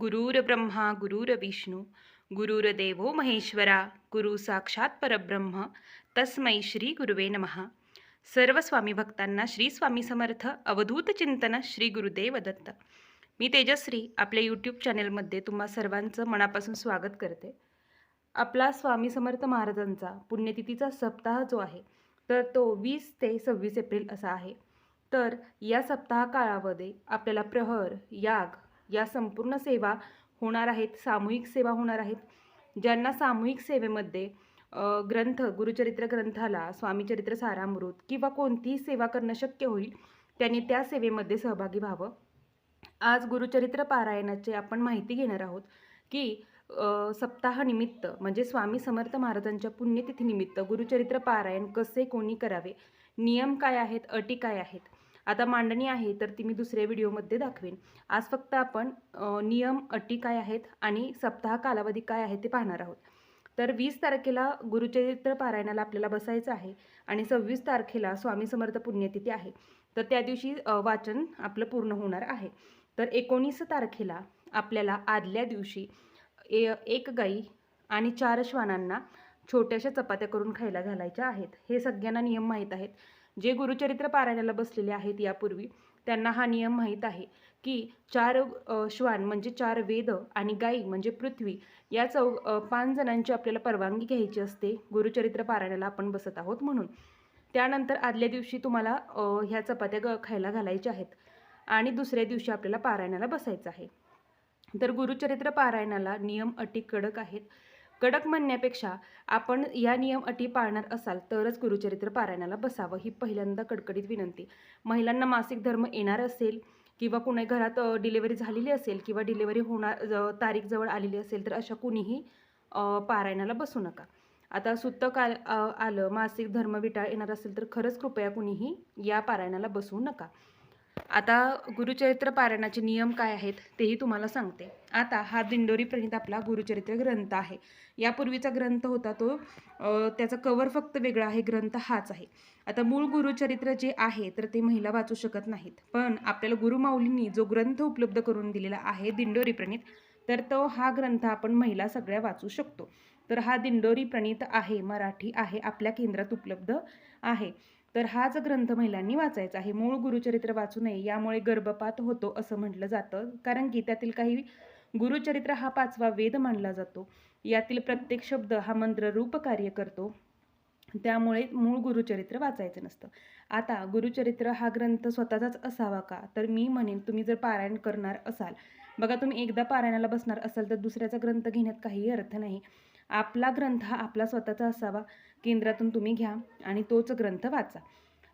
गुरुर्ब्रह्मा गुरुर्विष्णू गुरुर्देवो महेश्वरा गुरु साक्षात परब्रह्म तस्मै श्री गुरुवे नमहा सर्व स्वामी भक्तांना श्री स्वामी समर्थ अवधूत चिंतन श्री गुरुदेव दत्त. मी तेजश्री आपल्या यूट्यूब चॅनेलमध्ये तुम्हा सर्वांचं मनापासून स्वागत करते. आपला स्वामी समर्थ महाराजांचा पुण्यतिथीचा सप्ताह जो आहे तर तो वीस ते सव्वीस एप्रिल असा आहे. तर या सप्ताह काळामध्ये आपल्याला प्रहर याग या संपूर्ण सेवा होणार आहेत सामूहिक सेवा होणार आहेत. ज्यांना सामूहिक सेवेमध्ये ग्रंथ गुरुचरित्र ग्रंथाला स्वामीचरित्र सारामृत किंवा कोणतीही सेवा करणं शक्य होईल त्यांनी त्या सेवेमध्ये सहभागी व्हावं. आज गुरुचरित्र पारायणाचे आपण माहिती घेणार आहोत की सप्ताहानिमित्त म्हणजे स्वामी समर्थ महाराजांच्या पुण्यतिथीनिमित्त गुरुचरित्र पारायण कसे कोणी करावे नियम काय आहेत अटी काय आहेत आता मांडणी आहे तर ती मी दुसऱ्या व्हिडिओमध्ये दाखवेन. आज फक्त आपण नियम अटी काय आहेत आणि सप्ताह कालावधी काय आहे ते पाहणार आहोत. तर वीस तारखेला गुरुचरित्र पारायणाला आपल्याला बसायचं आहे आणि सव्वीस तारखेला स्वामी समर्थ पुण्यतिथी आहे. तर त्या दिवशी वाचन आपलं पूर्ण होणार आहे. तर एकोणीस तारखेला आपल्याला आदल्या दिवशी ए एक गाई आणि चार श्वानांना छोट्याशा चपात्या करून खायला घालायच्या आहेत. हे सगळ्यांना नियम माहीत आहेत. जे गुरुचरित्र पारायणाला बसलेले आहेत यापूर्वी त्यांना हा नियम माहीत आहे की चार श्वान म्हणजे चार वेद आणि गाई म्हणजे पृथ्वी या चौ पाच जणांची आपल्याला परवानगी घ्यायची असते गुरुचरित्र पारायणाला आपण बसत आहोत म्हणून. त्यानंतर आदल्या दिवशी तुम्हाला ह्या चपात्या ग खायला घालायच्या आहेत आणि दुसऱ्या दिवशी आपल्याला पारायणाला बसायचं आहे. तर गुरुचरित्र पारायणाला नियम अटी कडक आहेत. कडक म्हणण्यापेक्षा आपण या नियम अटी पाळणार असाल तरच गुरुचरित्र पारायणाला बसावं ही पहिल्यांदा कडकडीत विनंती. महिलांना मासिक धर्म येणार असेल किंवा कुणी घरात डिलिव्हरी झालेली असेल किंवा डिलिव्हरी होणार ज- तारीख जवळ आलेली असेल तर अशा कुणीही पारायणाला बसू नका. आता सुत्तक आल आलं मासिक धर्म विटाळ येणार असेल तर खरंच कृपया कुणीही या पारायणाला बसवू नका. आता गुरुचरित्र पारायणाचे नियम काय आहेत तेही तुम्हाला सांगते. आता हा दिंडोरी प्रणित आपला गुरुचरित्र ग्रंथ आहे. यापूर्वीचा ग्रंथ होता तो त्याचा कवर फक्त वेगळा आहे ग्रंथ हाच आहे. आता मूळ गुरुचरित्र जे आहे तर ते महिला वाचू शकत नाहीत. पण आपल्याला गुरुमाऊलींनी जो ग्रंथ उपलब्ध करून दिलेला आहे दिंडोरी प्रणित तर तो हा ग्रंथ आपण महिला सगळ्या वाचू शकतो. तर हा दिंडोरी प्रणित आहे मराठी आहे आपल्या केंद्रात उपलब्ध आहे. तर हाच ग्रंथ महिलांनी वाचायचा आहे मूळ गुरुचरित्र वाचू नये यामुळे गर्भपात होतो असं म्हटलं जातं. कारण की त्यातील काही गुरुचरित्र हा पाचवा वेद मानला जातो. यातील प्रत्येक शब्द हा मंत्र रूप कार्य करतो. त्यामुळे मूळ गुरुचरित्र वाचायचं नसतं. आता गुरुचरित्र हा ग्रंथ स्वतःचाच असावा का? तर मी म्हणेन तुम्ही जर पारायण करणार असाल. बघा तुम्ही एकदा पारायणाला बसणार असाल तर दुसऱ्याचा ग्रंथ घेण्यात काहीही अर्थ नाही. आपला ग्रंथ हा आपला स्वतःचा असावा. केंद्रातून तुम्ही घ्या आणि तोच ग्रंथ वाचा.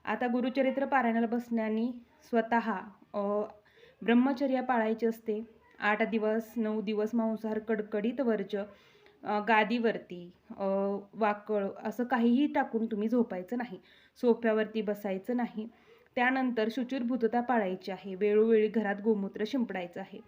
आता गुरुचरित्र पारायणाला बसण्याने स्वतः ब्रह्मचर्या पाळायची असते. आठ दिवस नऊ दिवस मांसाहार कडकडीत वर्ज गादीवरती वाकळ असं काहीही टाकून तुम्ही झोपायचं नाही. सोफ्यावरती बसायचं नाही. त्यानंतर शुचिरभूतता पाळायची आहे. वेळोवेळी घरात गोमूत्र शिंपडायचं आहे.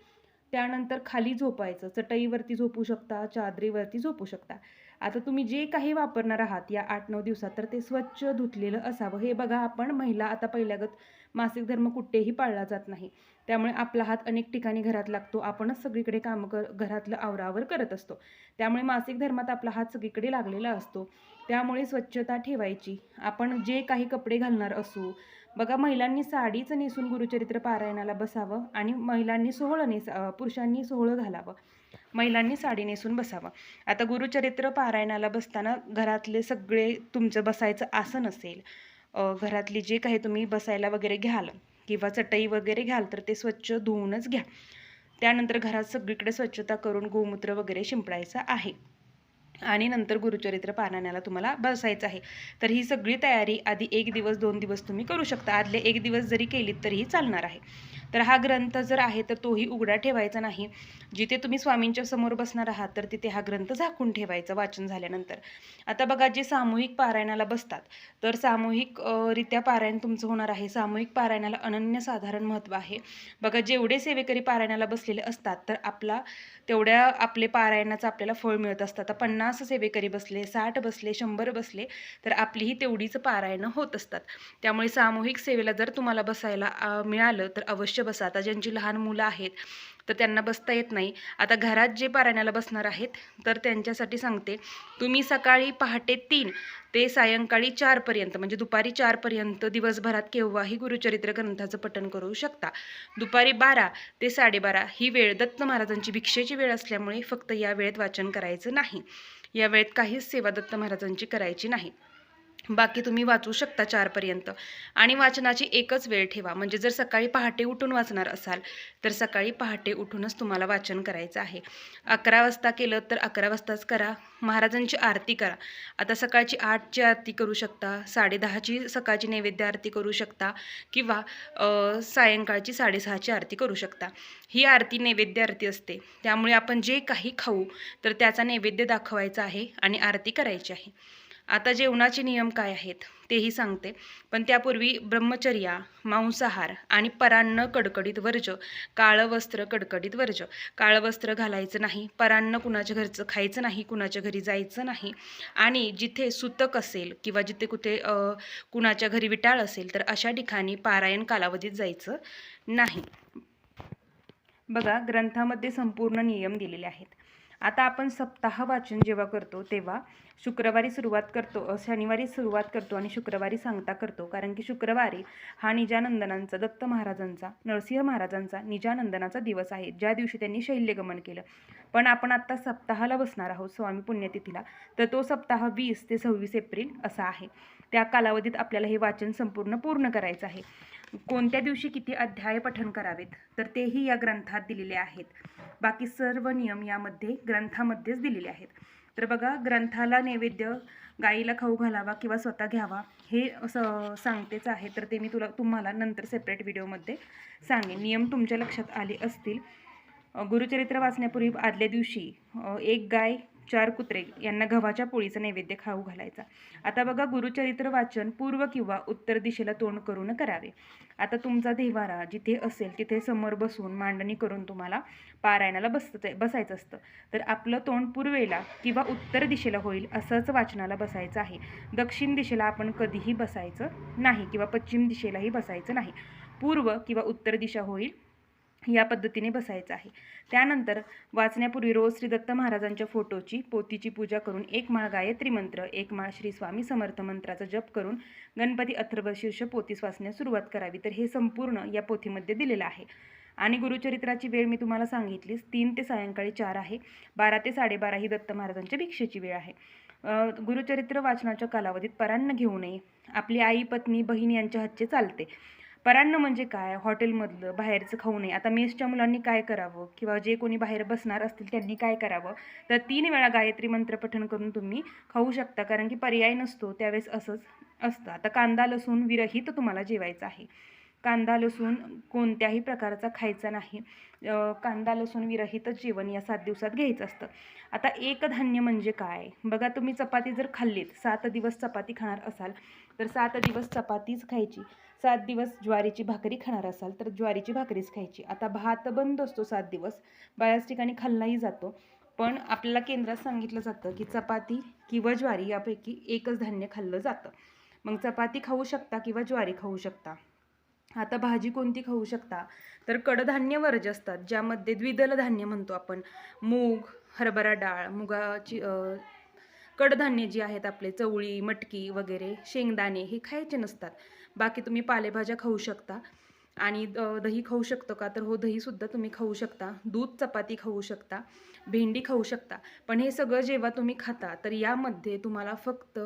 त्यानंतर खाली झोपायचं चटईवरती झोपू शकता चादरीवरती झोपू शकता. आता तुम्ही जे काही वापरणार आहात या आठ नऊ दिवसात तर ते स्वच्छ धुतलेलं असावं. हे बघा आपण महिला आता पहिल्यागत मासिक धर्म कुठेही पाळला जात नाही. त्यामुळे आपला हात अनेक ठिकाणी घरात लागतो. आपणच सगळीकडे कामं कर घरातलं आवरावर करत असतो. त्यामुळे मासिक धर्मात आपला हात सगळीकडे लागलेला असतो. त्यामुळे स्वच्छता ठेवायची. आपण जे काही कपडे घालणार असू बघा महिलांनी साडीच नेसून गुरुचरित्र पारायणाला बसावं आणि महिलांनी सोहळं नेस पुरुषांनी सोहळं घालावं. महिलांनी साडी नेसून बसावं. आता गुरुचरित्र पारायणाला बसताना घरातले सगळे तुमचं बसायचं आसन असेल. घरातली जे काही तुम्ही बसायला वगैरे घ्याल किंवा चटई वगैरे घ्याल तर ते स्वच्छ धुवूनच घ्या. त्यानंतर घरात सगळीकडे स्वच्छता करून गोमूत्र वगैरे शिंपडायचं आहे. आणि नंतर गुरुचरित्र पारायणाला तुम्हाला बसायचं आहे. तर ही सगळी तयारी आधी एक दिवस दोन दिवस तुम्ही करू शकता. आदले एक दिवस जरी केलीत तरीही चालणार आहे. तर हा ग्रंथ जर आहे तर तोही उघडा ठेवायचा नाही. जिथे तुम्ही स्वामींच्या समोर बसणार आहात तर तिथे हा ग्रंथ झाकून ठेवायचा वाचन झाल्यानंतर. आता बघा जे सामूहिक पारायणाला बसतात तर सामूहिक रित्या पारायण तुमचं होणार आहे. सामूहिक पारायणाला अनन्यसाधारण महत्त्व आहे. बघा जेवढे सेवेकरी पारायणाला बसलेले असतात तर आपला तेवढ्या आपले पारायणाचं आपल्याला फळ मिळत असतं. आता पन्नास सेवेकरी बसले साठ बसले शंभर बसले तर आपलीही तेवढीच पारायणं होत असतात. त्यामुळे सामूहिक सेवेला जर तुम्हाला बसायला मिळालं तर अवश्य बसा. आता ज्यांची लहान मुलं आहेत तर त्यांना बसता येत नाही. आता घरात जे पारायणाला बसणार आहेत तर त्यांच्यासाठी सांगते तुम्ही सकाळी पहाटे तीन ते सायंकाळी चारपर्यंत म्हणजे दुपारी चारपर्यंत दिवसभरात केव्हाही गुरुचरित्र ग्रंथाचं पठण करू शकता. दुपारी बारा ते साडेबारा ही वेळ दत्त महाराजांची भिक्षेची वेळ असल्यामुळे फक्त या वेळेत वाचन करायचं नाही. या वेळेत काहीच सेवा दत्त महाराजांची करायची नाही. बाकी तुम्ही वाचू शकता चारपर्यंत. आणि वाचनाची एकच वेळ ठेवा. म्हणजे जर सकाळी पहाटे उठून वाचणार असाल तर सकाळी पहाटे उठूनच तुम्हाला वाचन करायचं आहे. अकरा वाजता केलं तर अकरा वाजताच करा. महाराजांची आरती करा. आता सकाळची आठची आरती करू शकता साडेदहाची सकाळची नैवेद्य आरती करू शकता किंवा सायंकाळची साडेसहाची आरती करू शकता. ही आरती नैवेद्य आरती असते. त्यामुळे आपण जे काही खाऊ तर त्याचा नैवेद्य दाखवायचा आहे आणि आरती करायची आहे. आता जेवणाचे नियम काय आहेत तेही सांगते. पण त्यापूर्वी ब्रह्मचर्या मांसाहार आणि परान्न कडकडीत वर्ज काळं वस्त्र कडकडीत वर्ज. काळं वस्त्र घालायचं नाही परान्न कुणाच्या घरचं खायचं नाही कुणाच्या घरी जायचं नाही. आणि जिथे सुतक असेल किंवा जिथे कुठे कुणाच्या घरी विटाळ असेल तर अशा ठिकाणी पारायण कालावधीत जायचं नाही. बघा ग्रंथामध्ये संपूर्ण नियम दिलेले आहेत. आता आपण सप्ताह वाचन जेव्हा करतो तेव्हा शुक्रवारी सुरुवात करतो शनिवारी सुरुवात करतो आणि शुक्रवारी सांगता करतो. कारण की शुक्रवारी हा निजानंदनांचा दत्त महाराजांचा नरसिंह महाराजांचा निजानंदनाचा दिवस आहे. ज्या दिवशी त्यांनी शैल्यगमन केलं. पण आपण आत्ता सप्ताहाला बसणार आहोत स्वामी पुण्यतिथीला. तर तो सप्ताह वीस ते सव्वीस एप्रिल असा आहे. त्या कालावधीत आपल्याला हे वाचन संपूर्ण पूर्ण करायचं आहे. कोणत्या दिवशी किती अध्याय पठन करावेत? तर तेही या ग्रंथात दिलेले आहेत. बाकी सर्व नियम यामध्ये ग्रंथामध्येच दिलेले आहेत. तर बघा ग्रंथाला नैवेद्य गाईला खाऊ घालावा किंवा स्वतः घ्यावा हे असं सांगतेच आहे. तर ते मी तुला तुम्हाला नंतर सेपरेट व्हिडिओमध्ये सांगेन. नियम तुमच्या लक्षात आले असतील. गुरुचरित्र वाचण्यापूर्वी आदल्या दिवशी एक गाय चार कुत्रे यांना गव्हाच्या पोळीचा नैवेद्य खाऊ घालायचा. आता बघा गुरुचरित्र वाचन पूर्व किंवा उत्तर दिशेला तोंड करून करावे. आता तुमचा देवारा जिथे असेल तिथे समोर बसून मांडणी करून तुम्हाला पारायणाला बसत बसायचं असतं. तर आपलं तोंड पूर्वेला किंवा उत्तर दिशेला होईल असंच वाचनाला बसायचं आहे. दक्षिण दिशेला आपण कधीही बसायचं नाही किंवा पश्चिम दिशेलाही बसायचं नाही. पूर्व किंवा उत्तर दिशा होईल या पद्धतीने बसायचं आहे. त्यानंतर वाचण्यापूर्वी रोज श्री दत्त महाराजांच्या फोटोची पोतीची पूजा करून एक माळ गायत्री मंत्र एक माळ श्री स्वामी समर्थ मंत्राचा जप करून गणपती अथर्वशीर्ष पोतीस वाचण्यास सुरुवात करावी. तर हे संपूर्ण या पोथीमध्ये दिलेलं आहे. आणि गुरुचरित्राची वेळ मी तुम्हाला सांगितलीच तीन ते सायंकाळी चार आहे. बारा ते साडेबारा ही दत्त महाराजांच्या भिक्षेची वेळ आहे. गुरुचरित्र वाचनाच्या कालावधीत परान्न घेऊ नये. आपली आई पत्नी बहीण यांच्या हातचे चालते. परान्न म्हणजे काय? हॉटेलमधलं बाहेरचं खाऊ नये. आता मेसच्या मुलांनी काय करावं? किंवा जे कोणी बाहेर बसणार असतील त्यांनी काय करावं? तर तीन वेळा गायत्री मंत्र पठण करून तुम्ही खाऊ शकता. कारण की पर्याय नसतो त्यावेळेस असंच असतं. आता कांदा लसूण विरहित तुम्हाला जेवायचं आहे. कांदा लसूण कोणत्याही प्रकारचा खायचा नाही. कांदा लसूण विरहितच जेवण या सात दिवसात घ्यायचं असतं. आता एक धान्य म्हणजे काय? बघा तुम्ही चपाती जर खाल्लीत सात दिवस चपाती खाणार असाल तर सात दिवस चपातीच खायची. सात दिवस ज्वारीची भाकरी खाणार असाल तर ज्वारीची भाकरीच खायची. आता भात बंद असतो सात दिवस. बऱ्याच ठिकाणी खाल्लाही जातो. पण आपल्याला केंद्रात सांगितलं जातं की चपाती किंवा ज्वारी यापैकी एकच धान्य खाल्लं जातं. मग चपाती खाऊ शकता किंवा ज्वारी खाऊ शकता. आता भाजी कोणती खाऊ शकता? तर कडधान्य वर्ज असतात ज्यामध्ये द्विदल धान्य म्हणतो आपण. मूग हरभरा डाळ मुगाची कडधान्य जी आहेत आपले चवळी मटकी वगैरे शेंगदाणे हे खायचे नसतात. बाकी तुम्ही पालेभाज्या खाऊ शकता. आणि द- दही खाऊ शकतो का? तर हो दहीसुद्धा तुम्ही खाऊ शकता. दूध चपाती खाऊ शकता. भेंडी खाऊ शकता. पण हे सगळं जेव्हा तुम्ही खाता तर यामध्ये तुम्हाला फक्त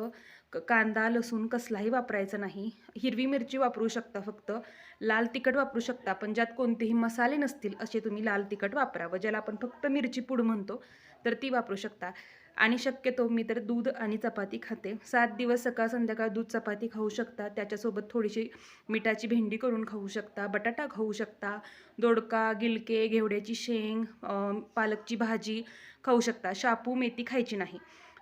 कांदा लसूण कसलाही वापरायचा नाही. हिरवी मिरची वापरू शकता फक्त. लाल तिखट वापरू शकता. पण ज्यात कोणतेही मसाले नसतील असे तुम्ही लाल तिखट वापरावं ज्याला आपण फक्त मिरची पूड म्हणतो तर ती वापरू शकता. आणि शक्यतो मी तर दूध आणि चपाती खाते. सात दिवस सकाळ संध्याकाळ दूध चपाती खाऊ शकता. त्याच्यासोबत थोडीशी मिठाची भेंडी करून खाऊ शकता बटाटा खाऊ शकता दोडका गिलके घेवड्याची शेंग पालकची भाजी खाऊ शकता. शापू मेथी खायची नाही.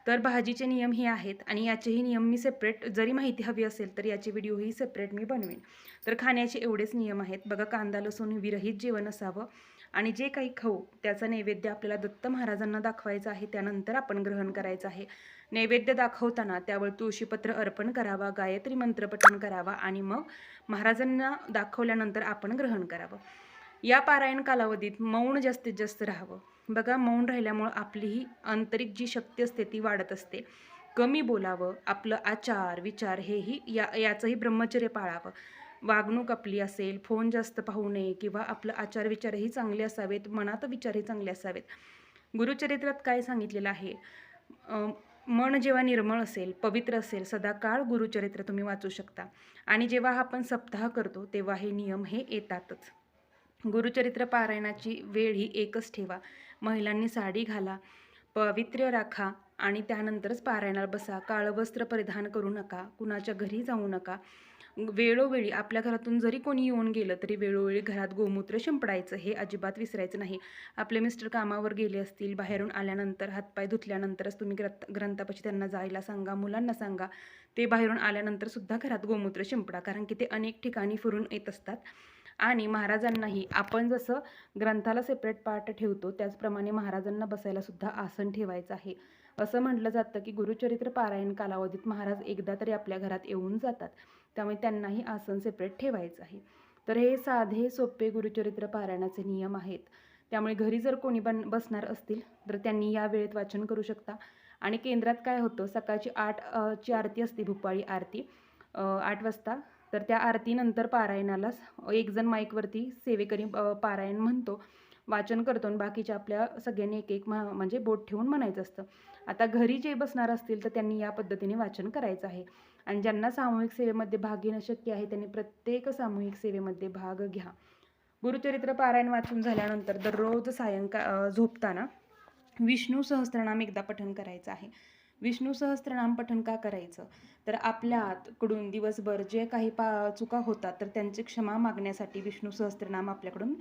तर भाजीचे नियम हे आहेत आणि याचेही नियम मी सेपरेट जरी माहिती हवी असेल तर याचे व्हिडिओही सेपरेट मी बनवेन. तर खाण्याचे एवढेच नियम आहेत. बघा कांदा लसूण विरहित जेवण असावं. आणि जे काही खाऊ त्याचा नैवेद्य आपल्याला दत्त महाराजांना दाखवायचं आहे त्यानंतर आपण ग्रहण करायचं आहे. नैवेद्य दाखवताना त्यावर तुळशीपत्र अर्पण करावा गायत्री मंत्र पठण करावा आणि मग महाराजांना दाखवल्यानंतर आपण ग्रहण करावं. या पारायण कालावधीत मौन जास्तीत जास्त राहावं. बघा मौन राहिल्यामुळं आपली ही आंतरिक जी शक्ती असते ती वाढत असते. कमी बोलावं आपलं आचार विचार हेही या याचंही ब्रह्मचर्य पाळावं. वागणूक आपली असेल फोन जास्त पाहू नये किंवा आपलं आचार विचारही चांगले असावेत मनात विचारही चांगले असावेत. गुरुचरित्रात काय सांगितलेलं आहे? मन जेव्हा निर्मळ असेल पवित्र असेल सदाकाळ गुरुचरित्र तुम्ही वाचू शकता. आणि जेव्हा आपण सप्ताह करतो तेव्हा हे नियम हे येतातच. गुरुचरित्र पारायणाची वेळ ही एकच ठेवा. महिलांनी साडी घाला पवित्र राखा आणि त्यानंतरच पारायणाला बसा काळं वस्त्र परिधान करू नका कुणाच्या घरी जाऊ नका. वेळोवेळी आपल्या घरातून जरी कोणी येऊन गेलं तरी वेळोवेळी घरात गोमूत्र शिंपडायचं हे अजिबात विसरायचं नाही. आपले मिस्टर कामावर गेले असतील बाहेरून आल्यानंतर हातपाय धुतल्यानंतरच तुम्ही ग्रंथ ग्रंथापाशी त्यांना जायला सांगा मुलांना सांगा. ते बाहेरून आल्यानंतर सुद्धा घरात गोमूत्र शिंपडा कारण की ते अनेक ठिकाणी फिरून येत असतात. आणि महाराजांनाही आपण जसं ग्रंथाला सेपरेट पार्ट ठेवतो त्याचप्रमाणे महाराजांना बसायलासुद्धा आसन ठेवायचं आहे. असं म्हटलं जातं की गुरुचरित्र पारायण कालावधीत महाराज एकदा तरी आपल्या घरात येऊन जातात. त्यामुळे त्यांनाही आसन सेपरेट ठेवायचं आहे. तर हे साधे सोपे गुरुचरित्र पारायणाचे नियम आहेत. त्यामुळे घरी जर कोणी बन बसणार असतील तर त्यांनी या वेळेत वाचन करू शकता. आणि केंद्रात काय होतं सकाळची आठ ची आरती असते भुपाळी आरती. आठ वाजता तर त्या आरतीनंतर पारायणाला एक जण माईकवरती सेवेकरी पारायण म्हणतो. वाचन करतो आणि बाकीच्या आपल्या सगळ्यांनी एक एक म्हणजे बोट ठेवून म्हणायचं असतं. आता घरी जे बसणार असतील तर त्यांनी या पद्धतीने वाचन करायचं आहे. आणि ज्यांना सामूहिक सेवेमध्ये भाग घेणं शक्य आहे त्यांनी प्रत्येक सामूहिक सेवेमध्ये भाग घ्या. गुरुचरित्र पारायण वाचून झाल्यानंतर दररोज सायंकाळ झोपताना विष्णू सहस्त्रनाम एकदा पठण करायचं आहे. विष्णू सहस्त्रनाम पठण का करायचं? तर आपल्याकडून दिवसभर जे काही पा चुका होतात तर त्यांची क्षमा मागण्यासाठी विष्णू सहस्त्रनाम आपल्याकडून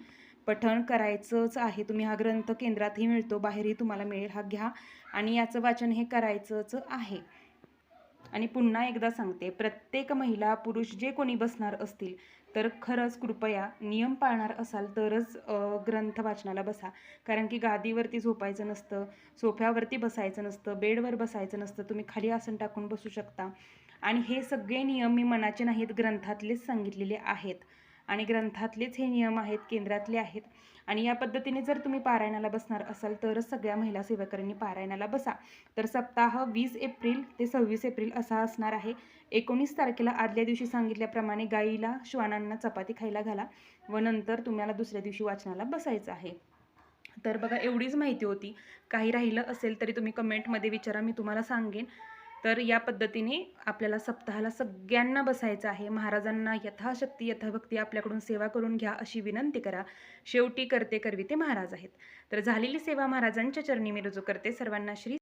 पठण करायचंच आहे. तुम्ही हा ग्रंथ केंद्रातही मिळतो बाहेरही तुम्हाला मिळेल हा घ्या. आणि याचं वाचन हे करायचंच आहे. आणि पुन्हा एकदा सांगते प्रत्येक महिला पुरुष जे कोणी बसणार असतील तर खरंच कृपया नियम पाळणार असाल तरच ग्रंथ वाचनाला बसा. कारण की गादीवरती झोपायचं नसतं सोफ्यावरती बसायचं नसतं बेडवर बसायचं नसतं तुम्ही खाली आसन टाकून बसू शकता. आणि हे सगळे नियम मी मनाचे नाहीत ग्रंथातलेच सांगितलेले आहेत. आणि ग्रंथातलेच हे नियम आहेत केंद्रातले आहेत. आणि या पद्धतीने जर तुम्ही पारायणाला बसणार असाल तरच सगळ्या महिला सेवकांनी पारायणाला बसा. तर सप्ताह वीस एप्रिल ते सव्वीस एप्रिल असा असणार आहे. एकोणीस तारखेला आदल्या दिवशी सांगितल्याप्रमाणे गाईला श्वानांना चपाती खायला घाला व नंतर तुम्हाला दुसऱ्या दिवशी वाचनाला बसायचं आहे. तर बघा एवढीच माहिती होती. काही राहिलं असेल तरी तुम्ही कमेंटमध्ये विचारा मी तुम्हाला सांगेन. तर या पद्धतीने आपल्याला सप्ताहाला सगळ्यांना बसायचं आहे. महाराजांना यथाशक्ती यथाभक्ती आपल्याकडून सेवा करून घ्या अशी विनंती करा. शेवटी करते करविते महाराज आहेत. तर झालेली सेवा महाराजांच्या चरणी मी रुजू करते. सर्वांना श्री